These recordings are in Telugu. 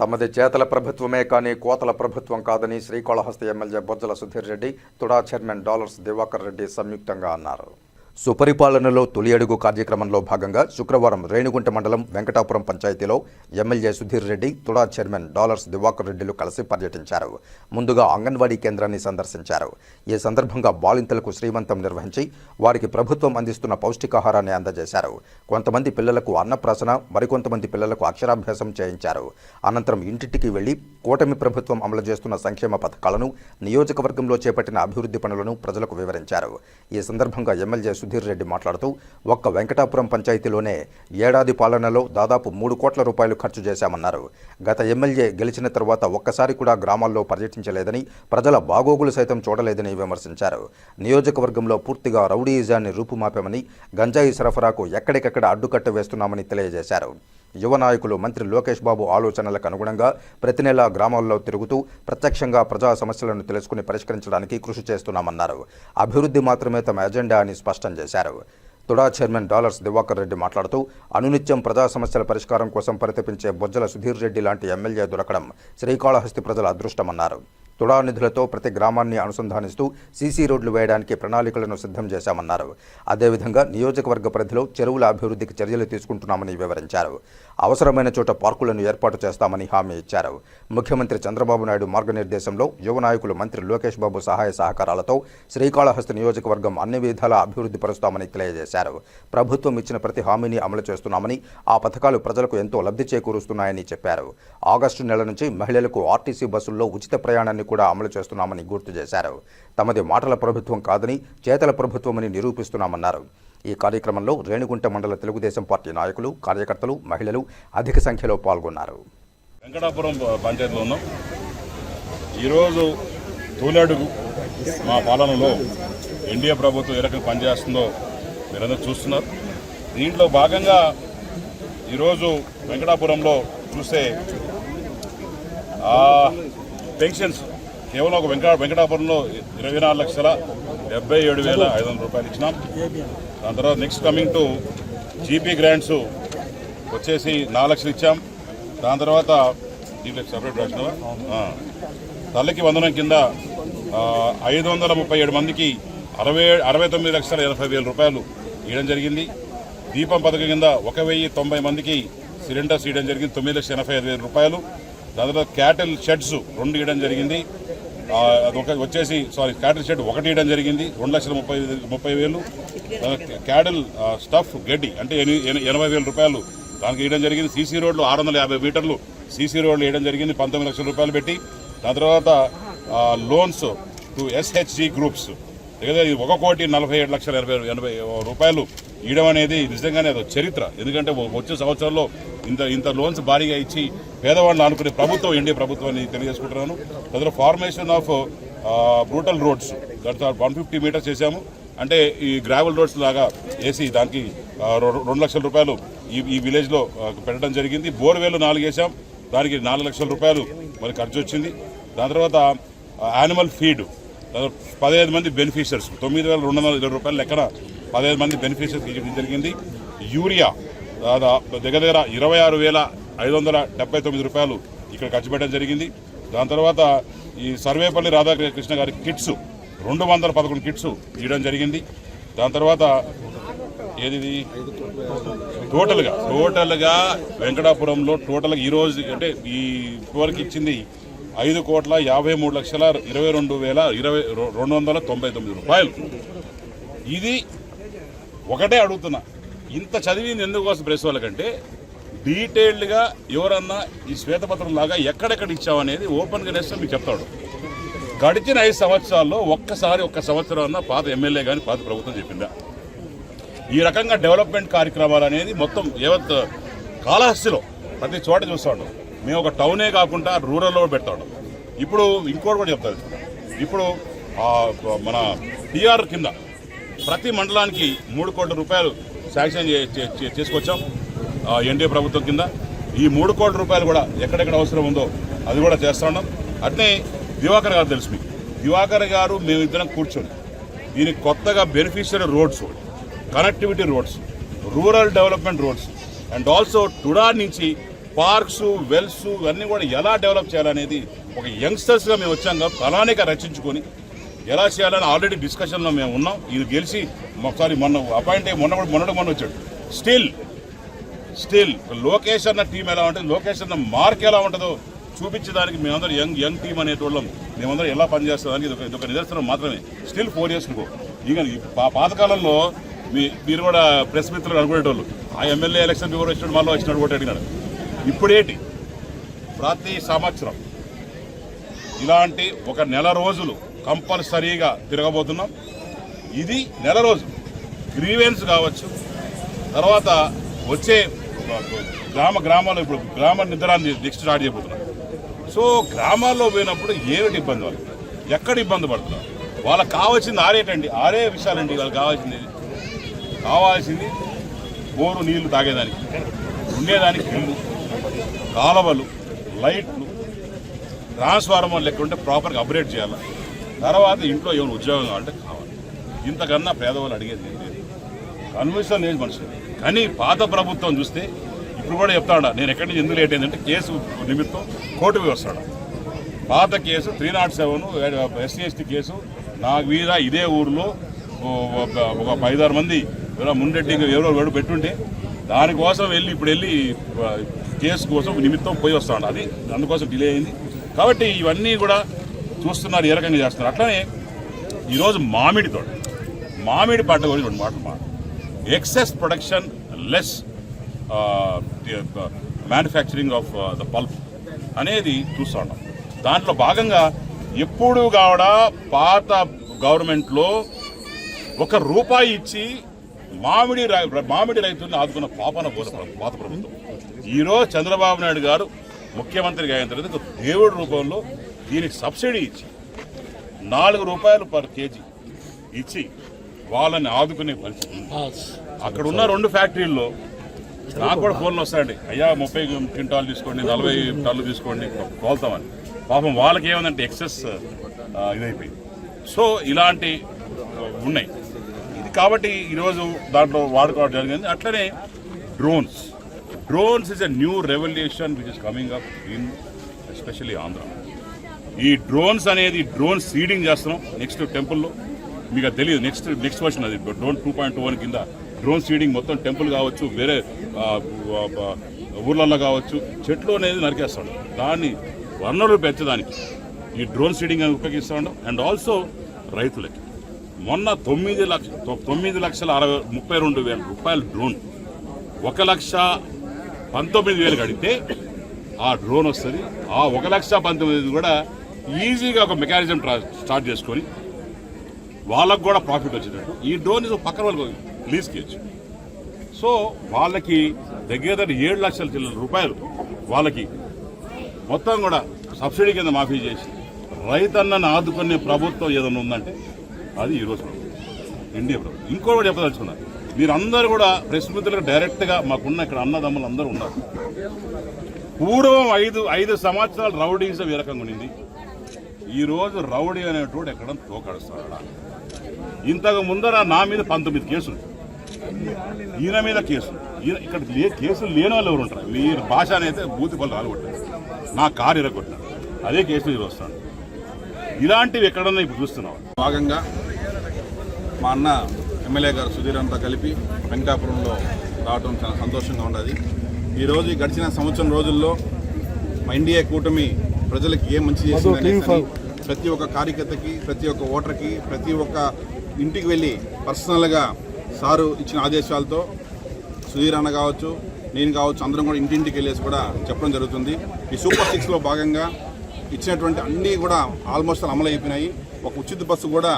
తమది చేతల ప్రభుత్వమే కానీ కోతల ప్రభుత్వం కాదని Srikalahasti MLA Bojjala Sudhir Reddy TUDA chairman Dollars Diwakar Reddy సంయుక్తంగా అన్నారు. సుపరిపాలనలో తొలి అడుగు కార్యక్రమంలో భాగంగా శుక్రవారం రేణుగుంట మండలం వెంకటాపురం పంచాయతీలో MLA Sudhir Reddy TUDA chairman Dollars Diwakar రెడ్డిలు కలిసి పర్యటించారు. ముందుగా అంగన్వాడీ కేంద్రాన్ని సందర్శించారు. ఈ సందర్భంగా బాలింతలకు శ్రీమంతం నిర్వహించి వారికి ప్రభుత్వం అందిస్తున్న పౌష్టికాహారాన్ని అందజేశారు. కొంతమంది పిల్లలకు అన్నప్రాసన మరికొంతమంది పిల్లలకు అక్షరాభ్యాసం చేయించారు. అనంతరం ఇంటింటికి వెళ్ళి కూటమి ప్రభుత్వం అమలు చేస్తున్న సంక్షేమ పథకాలను నియోజకవర్గంలో చేపట్టిన అభివృద్ధి పనులను ప్రజలకు వివరించారు. ఈ సందర్భంగా ఎమ్మెల్యే సుధీర్ రెడ్డి మాట్లాడుతూ ఒక్క వెంకటాపురం పంచాయతీలోనే ఏడాది పాలనలో దాదాపు మూడు కోట్ల రూపాయలు ఖర్చు చేశామన్నారు. గత ఎమ్మెల్యే గెలిచిన తర్వాత ఒక్కసారి కూడా గ్రామాల్లో పర్యటించలేదని ప్రజల బాగోగులు సైతం చూడలేదని విమర్శించారు. నియోజకవర్గంలో పూర్తిగా రౌడీయిజాన్ని రూపుమాపామని గంజాయి సరఫరాకు ఎక్కడికక్కడ అడ్డుకట్ట వేస్తున్నామని తెలియజేశారు. యువ నాయకులు మంత్రి లోకేష్ బాబు ఆలోచనలకు అనుగుణంగా ప్రతి నెలా గ్రామాల్లో తిరుగుతూ ప్రత్యక్షంగా ప్రజా సమస్యలను తెలుసుకుని పరిష్కరించడానికి కృషి చేస్తున్నామన్నారు. అభివృద్ధి మాత్రమే తమ ఎజెండా అని స్పష్టం చేశారు. TUDA chairman Dollars Diwakar Reddy మాట్లాడుతూ అనునిత్యం ప్రజా సమస్యల పరిష్కారం కోసం పరితపించే బొజ్జల సుధీర్ రెడ్డి లాంటి ఎమ్మెల్యే దొరకడం శ్రీకాళహస్తి ప్రజల అదృష్టమన్నారు. తుడా నిధులతో ప్రతి గ్రామాన్ని అనుసంధానిస్తూ సీసీ రోడ్లు వేయడానికి ప్రణాళికలను సిద్ధం చేశామన్నారు. అదేవిధంగా నియోజకవర్గ పరిధిలో చెరువుల అభివృద్ధికి చర్యలు తీసుకుంటున్నామని వివరించారు. అవసరమైన చోట పార్కులను ఏర్పాటు చేస్తామని హామీ ఇచ్చారు. ముఖ్యమంత్రి చంద్రబాబు నాయుడు మార్గనిర్దేశంలో యువ నాయకులు మంత్రి లోకేష్ బాబు సహాయ సహకారాలతో శ్రీకాళహస్తి నియోజకవర్గం అన్ని విధాల అభివృద్ధి పరుస్తామని తెలియజేశారు. ప్రభుత్వం ఇచ్చిన ప్రతి హామీని అమలు చేస్తున్నామని ఆ పథకాలు ప్రజలకు ఎంతో లబ్ధి చేకూరుస్తున్నాయని చెప్పారు. ఆగస్టు నెల నుంచి మహిళలకు ఆర్టీసీ బస్సుల్లో ఉచిత ప్రయాణాన్ని కూడా అమలు చేస్తున్నామని గుర్తు చేశారు. తమది మాటల ప్రభుత్వం కాదని చేతల ప్రభుత్వమని నిరూపిస్తున్నామన్నారు. ఈ కార్యక్రమంలో రేణిగుంట మండల తెలుగుదేశం పార్టీ నాయకులు కార్యకర్తలు మహిళలు అధిక సంఖ్యలో పాల్గొన్నారు. వెంకటాపురం పంచాయతీలో ఉన్నాం. ఈరోజు తూలడుగు మా పాలనలో ఎన్డీఏ ప్రభుత్వం ఏ రకంగా పనిచేస్తుందో మీరందరూ చూస్తున్నారు. దీంట్లో భాగంగా ఈరోజు వెంకటాపురంలో చూస్తే పెన్షన్స్ కేవలం ఒక వెంకట వెంకటాపురంలో ఇరవై నాలుగు లక్షల డెబ్బై ఏడు వేల ఐదు వందల రూపాయలు ఇచ్చినాం. దాని తర్వాత next coming to GP grants వచ్చేసి నాలుగు లక్షలు ఇచ్చాం. దాని తర్వాత దీంట్లో సపరేట్ రాసిన తల్లికి వందనం కింద ఐదు వందల ముప్పై ఏడు మందికి అరవై అరవై తొమ్మిది లక్షల ఎనభై వేల రూపాయలు ఇవ్వడం జరిగింది. దీపం పథకం కింద ఒక వెయ్యి తొంభై మందికి సిలిండర్స్ ఇవ్వడం జరిగింది. తొమ్మిది లక్షల ఎనభై ఐదు వేల రూపాయలు. దాని తర్వాత క్యాటిల్ షెడ్స్ రెండు ఇవ్వడం జరిగింది. అది ఒక వచ్చేసి సారీ క్యాటిల్ షెడ్ ఒకటి ఇవ్వడం జరిగింది. రెండు లక్షల ముప్పై ముప్పై వేలు. క్యాటిల్ స్టఫ్ గడ్డి అంటే ఎనభై వేల రూపాయలు దానికి ఇవ్వడం జరిగింది. సీసీ రోడ్లు ఆరు వందల యాభై మీటర్లు సీసీ రోడ్లు వేయడం జరిగింది. పంతొమ్మిది లక్షల రూపాయలు పెట్టి. దాని తర్వాత లోన్స్ టు ఎస్హెచ్జి గ్రూప్స్. లేదా ఇది ఒక కోటి నలభై ఏడు లక్షల ఎనభై ఎనభై రూపాయలు ఇవ్వడం అనేది నిజంగానే అది ఒక చరిత్ర. ఎందుకంటే వచ్చే సంవత్సరంలో ఇంత ఇంత లోన్స్ భారీగా ఇచ్చి పేదవాళ్ళు అనుకునే ప్రభుత్వం ఎన్డీఏ ప్రభుత్వాన్ని తెలియజేసుకుంటున్నాను. అందులో ఫార్మేషన్ ఆఫ్ బ్రూటల్ రోడ్స్ దాంతో వన్ ఫిఫ్టీ మీటర్స్ చేశాము. అంటే ఈ గ్రావెల్ రోడ్స్ లాగా వేసి దానికి uh, రెండు లక్షల రూపాయలు ఈ ఈ విలేజ్లో uh, పెట్టడం జరిగింది. బోర్వేలు నాలుగు వేసాం దానికి నాలుగు లక్షల రూపాయలు మరి ఖర్చు వచ్చింది. దాని తర్వాత uh, యానిమల్ ఫీడ్ పదిహేను మంది బెనిఫిషియర్స్ తొమ్మిది వేల రెండు వందల ఇరవై రూపాయల లెక్కన పదిహేను మంది బెనిఫిషియర్స్ ఇవ్వడం జరిగింది. యూరియా దాదాపు దగ్గర దగ్గర ఇరవై ఆరు వేల ఐదు వందల డెబ్బై తొమ్మిది రూపాయలు ఇక్కడ ఖర్చు పెట్టడం జరిగింది. దాని తర్వాత ఈ సర్వేపల్లి రాధాకృష్ణ గారి కిట్స్ రెండు వందల పదకొండు కిట్స్ ఇవ్వడం జరిగింది. దాని తర్వాత ఏది టోటల్గా టోటల్గా వెంకటాపురంలో టోటల్గా ఈ రోజు అంటే ఈ వరకు ఇచ్చింది ఐదు కోట్ల యాభై మూడు లక్షల ఇరవై రెండు వేల ఇరవై రెండు వందల తొంభై తొమ్మిది రూపాయలు. ఇది ఒకటే అడుగుతున్నా. ఇంత చదివింది ఎందుకోసం ప్రెస్ వాళ్ళకంటే డీటెయిల్డ్గా ఎవరన్నా ఈ శ్వేతపత్రం లాగా ఎక్కడెక్కడ ఇచ్చామనేది ఓపెన్గా నేస్తే మీకు చెప్తాడు. గడిచిన ఐదు సంవత్సరాల్లో ఒక్కసారి ఒక్క సంవత్సరం అన్న పాత ఎమ్మెల్యే కానీ పాత ప్రభుత్వం చెప్పిందా? ఈ రకంగా డెవలప్మెంట్ కార్యక్రమాలు అనేది మొత్తం యావత్ కాళహస్తిలో ప్రతి చోట చూస్తాడు. మేము ఒక టౌనే కాకుండా రూరల్లో పెడతాడు ఇప్పుడు ఇంకోటి కూడా చెప్తారు ఇప్పుడు మన టీఆర్ కింద ప్రతి మండలానికి మూడు కోట్ల రూపాయలు శాంక్షన్ చే- చే- చే- చేసుకొచ్చాం ఆ, ఎన్డీఏ ప్రభుత్వం కింద. ఈ మూడు కోట్ల రూపాయలు కూడా ఎక్కడెక్కడ అవసరం ఉందో అది కూడా చేస్తా ఉన్నాం. అట్నే దివాకర్ గారు తెలుసు మీకు. దివాకర్ గారు మేమిద్దరం కూర్చొని దీనికి కొత్తగా beneficiary roads connectivity roads rural development roads and also TUDA నుంచి పార్క్స్ వెల్స్ ఇవన్నీ కూడా ఎలా డెవలప్ చేయాలనేది ఒక యంగ్స్టర్స్గా మేము వచ్చాం కాబట్టి ప్రణాళిక రచించుకొని ఎలా చేయాలని ఆల్రెడీ డిస్కషన్లో మేము ఉన్నాం. ఇది గెలిచి ఒకసారి మొన్న అపాయింట్ అయ్యి మొన్న కూడా మొన్నటి మొన్న వచ్చాడు. స్టిల్ స్టిల్ లోకేష్ అన్న టీం ఎలా ఉంటుంది లోకేష్ అన్న మార్క్ ఎలా ఉంటుందో చూపించడానికి మేమందరం యంగ్ యంగ్ టీం అనేటోళ్ళం. మేమందరం ఎలా పనిచేస్తామని ఇది ఒక ఇది ఒక నిదర్శనం మాత్రమే. స్టిల్ ఫోర్ ఇయర్స్ గో ఇక పాతకాలంలో మీ మీరు కూడా ప్రెస్ మిత్రులు అనుకునేటోళ్ళు. ఆ ఎమ్మెల్యే ఎలక్షన్ ఎవరు వచ్చినాడు మళ్ళీ వచ్చినాడు కూడా అడిగినాడు ఇప్పుడేటి? ప్రతి సంవత్సరం ఇలాంటి ఒక నెల రోజులు కంపల్సరీగా తిరగబోతున్నాం. ఇది నెల రోజు గ్రీవెన్స్ కావచ్చు. తర్వాత వచ్చే గ్రామ గ్రామాల్లో ఇప్పుడు గ్రామ నిద్రాన్ని నెక్స్ట్ స్టార్ట్ చేయబోతున్నాం. సో గ్రామాల్లో పోయినప్పుడు ఏమిటి ఇబ్బంది వాళ్ళు ఎక్కడ ఇబ్బంది పడుతున్నారు వాళ్ళకి కావాల్సింది ఆరేటండి. ఆరే విషయాలండి. వాళ్ళకి కావాల్సింది కావాల్సింది బోరు నీళ్ళు తాగేదానికి ఉండేదానికి ఇల్లు కాలవలు లైట్లు ట్రాన్స్ఫార్మర్ లెక్క ప్రాపర్గా అప్గ్రేడ్ చేయాలి? తర్వాత ఇంట్లో ఏమైనా ఉద్యోగం కావాలంటే కావాలి. ఇంతకన్నా పేదవాళ్ళు అడిగేది ఏం లేదు. కన్విన్షన్ లేదు మనుషులు. కానీ పాత ప్రభుత్వం చూస్తే ఇప్పుడు కూడా చెప్తాడా నేను ఎక్కడి నుంచి ఎందుకు లేట్ అయిందంటే కేసు నిమిత్తం కోర్టుకి వస్తాడు. పాత case three nought seven SC ST case నాకు మీద ఇదే ఊరిలో ఒక- ఒక ఐదారు మంది ముండెడ్డి ఎవరో ఎవరు పెట్టుంటే దానికోసం వెళ్ళి ఇప్పుడు వెళ్ళి కేసు కోసం నిమిత్తం పోయి వస్తాడు. అది అందుకోసం డిలే అయింది. కాబట్టి ఇవన్నీ కూడా చూస్తున్నారు ఏ రకంగా చేస్తున్నారు. అట్లనే ఈరోజు మామిడి తోట. మామిడి పంట గురించి రెండు మాటలు మాట excess production less manufacturing of the pulp అనేది చూస్తూ ఉన్నాం. దాంట్లో భాగంగా ఎప్పుడు కూడా పాత గవర్నమెంట్లో ఒక రూపాయి ఇచ్చి మామిడి రై- మామిడి రైతుల్ని ఆదుకున్న పాపన పోత ప్రభుత్వం. ఈరోజు చంద్రబాబు నాయుడు గారు ముఖ్యమంత్రిగా అయిన తర్వాత దేవుడి రూపంలో దీనికి సబ్సిడీ ఇచ్చి నాలుగు రూపాయలు పర్ కేజీ ఇచ్చి వాళ్ళని ఆదుకునే పరిస్థితి అక్కడ ఉన్న రెండు ఫ్యాక్టరీల్లో నాకు కూడా ఫోన్లు వస్తాయండి. అయ్యా ముప్పై క్వింటాలు తీసుకోండి నలభై టన్నులు తీసుకోండి తోలుతామని పాపం వాళ్ళకి ఏమందంటే ఎక్సెస్ ఇదైపోయింది. సో ఇలాంటి ఉన్నాయి. ఇది కాబట్టి ఈరోజు దాంట్లో వాడుకోవడం జరిగింది. అట్లనే drones. Drones is a new revolution which is coming up in especially Andhra ఈ డ్రోన్స్ అనేది డ్రోన్ సీడింగ్ చేస్తున్నాం నెక్స్ట్ టెంపుల్లో మీకు అది తెలియదు నెక్స్ట్ నెక్స్ట్ వర్షన్ అది. Drone two point two one కింద డ్రోన్ సీడింగ్ మొత్తం టెంపుల్ కావచ్చు వేరే ఊర్లలో కావచ్చు చెట్లు అనేది నరికేస్తాడు. దాన్ని వనరులు పెంచడానికి ఈ డ్రోన్ సీడింగ్ అనేది ఉపయోగిస్తాడు అండ్ ఆల్సో రైతులకి. మొన్న తొమ్మిది లక్ష తొమ్మిది లక్షల అరవై ముప్పై రెండు వేల రూపాయల డ్రోన్ ఒక లక్ష పంతొమ్మిది వేలు కడితే ఆ డ్రోన్ వస్తుంది. ఆ ఒక లక్ష పంతొమ్మిది కూడా ఈజీగా ఒక మెకానిజం స్టార్ట్ చేసుకొని వాళ్ళకు కూడా ప్రాఫిట్ వచ్చేటట్టు ఈ డ్రోన్ ఇది పక్కన వాళ్ళకి లీజ్కి ఇచ్చు సో వాళ్ళకి దగ్గర దగ్గర ఏడు లక్షల చిల్లర రూపాయలు వాళ్ళకి మొత్తం కూడా సబ్సిడీ కింద మాఫీ చేసి రైతన్నను ఆదుకునే ప్రభుత్వం ఏదైనా ఉందంటే అది ఈరోజు ప్రభుత్వం. ఇండియా ప్రభుత్వం. ఇంకోటి చెప్పదలుచుకున్నారు మీరందరూ కూడా ప్రెస్ మిత్రులకు డైరెక్ట్గా మాకున్న ఇక్కడ అన్నదమ్ములు అందరూ ఉన్నారు. పూర్వం ఐదు ఐదు సంవత్సరాలు రౌడీజం ఈ రకంగా ఉండింది. ఈరోజు రౌడీ అనేటోడు ఎక్కడ తోకడుస్తాడా? ఇంతకు ముందర నా మీద పంతొమ్మిది కేసులు. ఈయన మీద కేసు ఈయన ఇక్కడ లే కేసులు లేని వాళ్ళు ఎవరు ఉంటారు? మీరు భాష అనేది బూతి పళ్ళు రాలగొట్టారు. నా కారు ఇరగొట్టారు అదే కేసులు ఈరోజు వస్తాను. ఇలాంటివి ఎక్కడన్నా ఇప్పుడు చూస్తున్నావు? భాగంగా మా అన్న ఎమ్మెల్యే గారు సుధీర్ అంతా కలిపి వెంకటాపురంలో రావడం చాలా సంతోషంగా ఉన్నది ఈరోజు గడిచిన సంవత్సరం రోజుల్లో మా ఎన్డీఏ కూటమి ప్రజలకు ఏం మంచి చేసిందనే ప్రతి ఒక్క కార్యకర్తకి ప్రతి ఒక్క ఓటర్కి ప్రతి ఒక్క ఇంటికి వెళ్ళి పర్సనల్గా సారు ఇచ్చిన ఆదేశాలతో సుధీర్ అన్న కావచ్చు నేను కావచ్చు అందరం కూడా ఇంటింటికి వెళ్ళేసి కూడా చెప్పడం జరుగుతుంది. ఈ సూపర్ సిక్స్లో భాగంగా ఇచ్చినటువంటి అన్నీ కూడా ఆల్మోస్ట్ అమలు అయిపోయినాయి ఒక ఉచిత బస్సు కూడా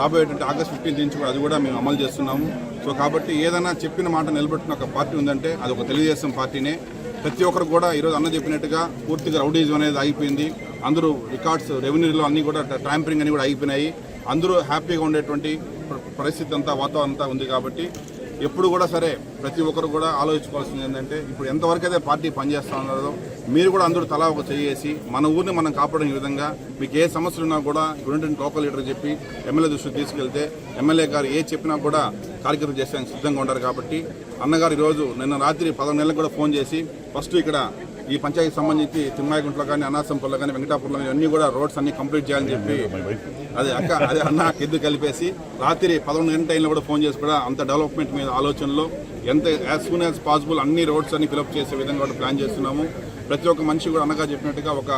రాబోయేటువంటి ఆగస్ట్ ఫిఫ్టీన్త్ నుంచి కూడా అది కూడా మేము అమలు చేస్తున్నాము. సో కాబట్టి ఏదైనా చెప్పిన మాట నిలబెట్టిన ఒక పార్టీ ఉందంటే అది ఒక తెలుగుదేశం పార్టీనే. ప్రతి ఒక్కరు కూడా ఈరోజు అన్న చెప్పినట్టుగా పూర్తిగా రౌడీజం అనేది అయిపోయింది అందరూ రికార్డ్స్ రెవెన్యూలో అన్నీ కూడా ట్యాంపరింగ్ అని కూడా అయిపోయినాయి అందరూ హ్యాపీగా ఉండేటువంటి పరిస్థితి అంతా వాతావరణం అంతా ఉంది కాబట్టి ఎప్పుడు కూడా సరే ప్రతి ఒక్కరు కూడా ఆలోచించుకోవాల్సింది ఏంటంటే ఇప్పుడు ఎంతవరకు అయితే పార్టీ పనిచేస్తా ఉన్నారో మీరు కూడా అందరూ తలా ఒక చేసి మన ఊరిని మనం కాపాడే విధంగా మీకు ఏ సమస్యలు ఉన్నా కూడా ఇప్పుడుంటే లోకల్ లీడర్ చెప్పి ఎమ్మెల్యే దృష్టికి తీసుకెళ్తే ఎమ్మెల్యే గారు ఏ చెప్పినా కూడా కార్యక్రమం చేసేందుకు సిద్ధంగా ఉంటారు కాబట్టి అన్నగారు ఈరోజు నిన్న రాత్రి పదకొండు నెలలకు కూడా ఫోన్ చేసి ఫస్ట్ ఇక్కడ ఈ పంచాయతీ సంబంధించి తిమ్మాయిగుంట్లో కానీ అన్నాసంపల్లో కానీ వెంకటాపురంలో కానీ కూడా రోడ్స్ అన్ని కంప్లీట్ చేయాలని చెప్పి అదే అక్క అదే అన్న కింద కలిపేసి రాత్రి పదకొండు గంటల టైంలో కూడా ఫోన్ చేసి కూడా అంత డెవలప్మెంట్ మీద ఆలోచనలో ఎంత యాజ్ సూన్ యాజ్ పాసిబుల్ అన్ని రోడ్స్ అన్ని ఫిలప్ చేసే విధంగా కూడా ప్లాన్ చేస్తున్నాము. ప్రతి ఒక్క మనిషి కూడా అన్నగా చెప్పినట్టుగా ఒక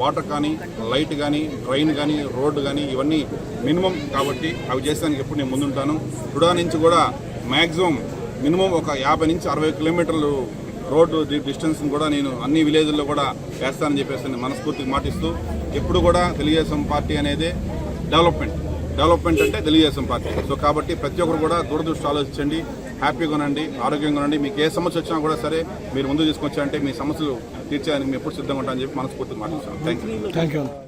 వాటర్ కానీ లైట్ కానీ ట్రైన్ కానీ రోడ్డు కానీ ఇవన్నీ మినిమం కాబట్టి అవి చేసేదానికి ఎప్పుడు నేను ముందుంటాను. టుడా నుంచి కూడా మ్యాక్సిమం మినిమం ఒక యాభై నుంచి అరవై కిలోమీటర్లు రోడ్డు డిస్టెన్స్ని డిస్టెన్స్ కూడా నేను అన్ని విలేజ్ల్లో కూడా వేస్తానని చెప్పేసి మనస్ఫూర్తికి మాటిస్తూ ఎప్పుడు కూడా తెలుగుదేశం పార్టీ అనేది డెవలప్మెంట్ డెవలప్మెంట్ అంటే తెలుగుదేశం పార్టీ. సో కాబట్టి ప్రతి ఒక్కరు కూడా దూరదృష్టి ఆలోచించండి హ్యాపీగా ఉండండి ఆరోగ్యంగా ఉండండి. మీకు ఏ సమస్య వచ్చినా కూడా సరే మీరు ముందు తీసుకొచ్చారంటే మీ సమస్యలు తీర్చేయడానికి మేము ఎప్పుడు సిద్ధంగా ఉంటామని చెప్పి మనస్ఫూర్తిగా మాట్లాడుతున్నాం థ్యాంక్ యూ థ్యాంక్ యూ